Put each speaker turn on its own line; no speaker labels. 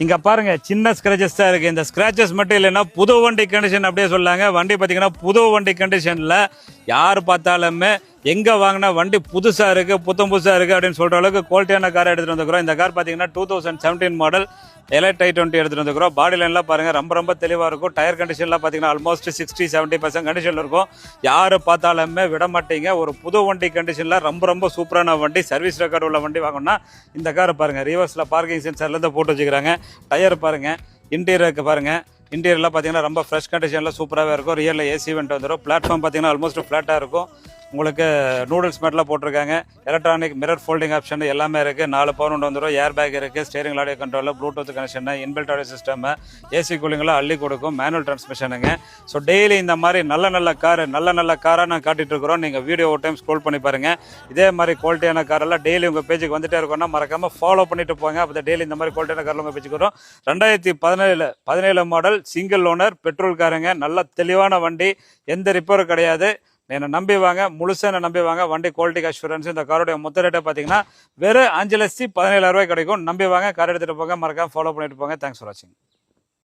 இங்கே பாருங்க சின்ன ஸ்க்ராச்சஸ் தான் இருக்குது இந்த ஸ்க்ராச்சஸ் மட்டும் இல்லைன்னா புது வண்டி கண்டிஷன் அப்படியே சொல்லாங்க. வண்டி பார்த்தீங்கன்னா புது வண்டி கண்டிஷனில் யார் பார்த்தாலுமே எங்க வாங்கினா வண்டி புதுசா இருக்கு புத்தம் புதுசா இருக்கு அப்படின்னு சொல்ற அளவுக்கு குவாலிட்டியான கார் எடுத்துட்டு வந்துக்கிறோம் இந்த கார் பார்த்தீங்கன்னா two thousand seventeen model Elite i twenty எடுத்துட்டு வந்துக்கிறோம் பாடி லைன்லாம் பாருங்க ரொம்ப ரொம்ப தெளிவாக இருக்கும். டயர் கண்டிஷன்லாம் பார்த்தீங்கன்னா ஆல்மோஸ்ட் சிக்ஸ்டி செவன்ட்டி பர்சன்ட் கண்டிஷனில் இருக்கும். யார் பார்த்தாலுமே விட மாட்டீங்க. ஒரு புது வண்டி கண்டிஷனில் ரொம்ப ரொம்ப சூப்பரான வண்டி சர்வீஸ் ரெக்கார்டு உள்ள வண்டி வாங்கணும்னா இந்த காரை பாருங்க ரிவர்ஸில் பார்க்கிங் சென்சர்லேருந்து போட்டு வச்சுக்கிறாங்க. டயர் பாருங்க இன்டீரியருக்கு பாருங்க. இன்டீரியர்லாம் பார்த்தீங்கன்னா ரொம்ப ஃப்ரெஷ் கண்டிஷனில் சூப்பராகவே இருக்கும். ரியலில் ஏசி வெண்ட் வந்துடும் பிளாட்ஃபார்ம் பார்த்தீங்கன்னா ஆல்மோஸ்ட் ஃப்ளாட்டாக இருக்கும். உங்களுக்கு நூடுல்ஸ் மெட்டில் போட்டிருக்காங்க. எலக்ட்ரானிக் மிரர் ஃபோல்டிங் ஆப்ஷன் எல்லாமே இருக்குது நாலு பவுன் வந்துடும் ஏர் பேக் இருக்குது steering audio control bluetooth connection inbuilt audio system AC கூலிங்லாம் அள்ளி கொடுக்கும். மேனுவல் டிரான்ஸ்மிஷனுங்க ஸோ டெய்லி இந்த மாதிரி நல்ல நல்ல கார் நல்ல நல்ல காராக நான் காட்டிட்டு இருக்கிறோம். நீங்கள் வீடியோ ஒரு டைம் ஸ்க்ரோல் பண்ணி பாருங்கள் இதே மாதிரி குவாலிட்டியான காரெல்லாம் டெய்லி உங்கள் பேஜுக்கு வந்துட்டே இருக்கோம்னா மறக்காமல் ஃபாலோ பண்ணிட்டு போங்க. அப்போ டெய்லி இந்த மாதிரி குவாலிட்டியான காரில் உங்கள் பேஜுக்கு வரும். ரெண்டாயிரத்தி பதினேழு பதினேழு மாடல் சிங்கிள் ஓனர் பெட்ரோல் காருங்க நல்ல தெளிவான வண்டி. எந்த ரிப்பேரும் கிடையாது. என்னை நம்பி வாங்க முழுசாக என்னை நம்பி வாங்க வண்டி குவாலிட்டி அஷூரன்ஸ் இந்த காரோடைய மொத்த ரேட்டை பார்த்தீங்கன்னா வெறும் அஞ்சு லட்சத்தி பதினேழாயிரம் ரூபாய் கிடைக்கும். நம்பி வாங்க கார் எடுத்துகிட்டு போங்க மறக்காம ஃபாலோ பண்ணிட்டு போங்க. தேங்க்ஸ் ஃபார் வாட்சிங்